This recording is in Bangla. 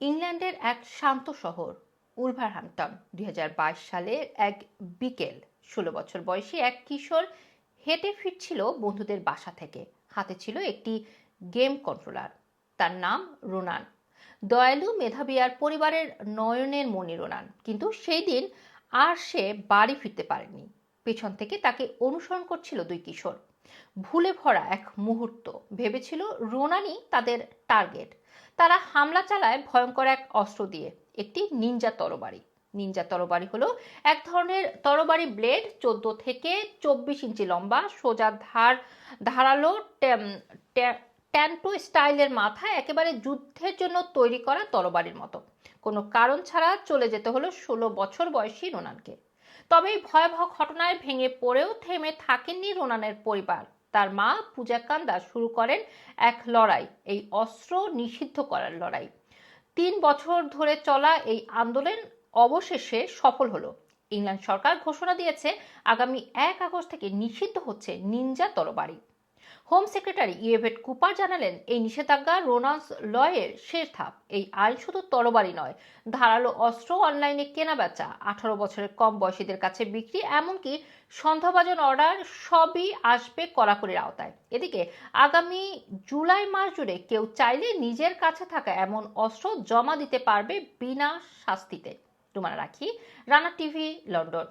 ইংল্যান্ডের এক শান্ত শহর উলভারহ্যাম্পটন দুই সালের এক বিকেল। ষোলো বছর বয়সী এক কিশোর হেঁটে ফিরছিল বন্ধুদের বাসা থেকে। হাতে ছিল একটি গেম কন্ট্রোলার। তার নাম রোনান। দয়ালু মেধাবী আর পরিবারের নয়নের মনি রোনান। কিন্তু সেই দিন আর সে বাড়ি ফিরতে পারেনি। পেছন থেকে তাকে অনুসরণ করছিল দুই কিশোর। ভুলে ভরা এক মুহূর্ত, ভেবেছিল রোনানই তাদের টার্গেট। তারা হামলা চালায় ভয়ঙ্কর এক অস্ত্র দিয়ে, একটি নিনজা তরবারি। নিনজা তরবারি হলো এক ধরনের তরবারি ব্লেড চোদ্দ থেকে চব্বিশ ইঞ্চি লম্বা, সোজা ধার, ধারালো ট্যান্টো স্টাইলের মাথায় একেবারে যুদ্ধের জন্য তৈরি করা তরবারির মতো। কোনো কারণ ছাড়া চলে যেতে হলো ষোলো বছর বয়সী রোনানকে। তবে এই ভয়াবহ ঘটনায় ভেঙে পড়েও থেমে থাকেননি রোনানের পরিবার। তার মা পূজা কান্দা শুরু করেন এক লড়াই, এই অস্ত্র নিষিদ্ধ করার লড়াই। তিন বছর ধরে চলা এই আন্দোলন অবশেষে সফল হলো। ইংল্যান্ড সরকার ঘোষণা দিয়েছে, আগামী এক আগস্ট থেকে নিষিদ্ধ হচ্ছে নিনজা তরবারি। হোম সেক্রেটারি ইয়েভেট কুপার জানালেন, এই নিষেধাজ্ঞা রোনান্স লয়ের শেষ ধাপ। এই আইন শুধু তরবারি নয়, ধারালো অস্ত্র, অনলাইনে কেনাবেচা, আঠারো বছরের কম বয়সীদের কাছে বিক্রি, এমনকি সন্দেহভাজন অর্ডার সবই আসবে কড়াকড়ির আওতায়। এদিকে, আগামী জুলাই মাস জুড়ে কেউ চাইলে নিজের কাছে থাকা এমন অস্ত্র জমা দিতে পারবে বিনা শাস্তিতে। তোমার রাখি, রানা টিভি, লন্ডন।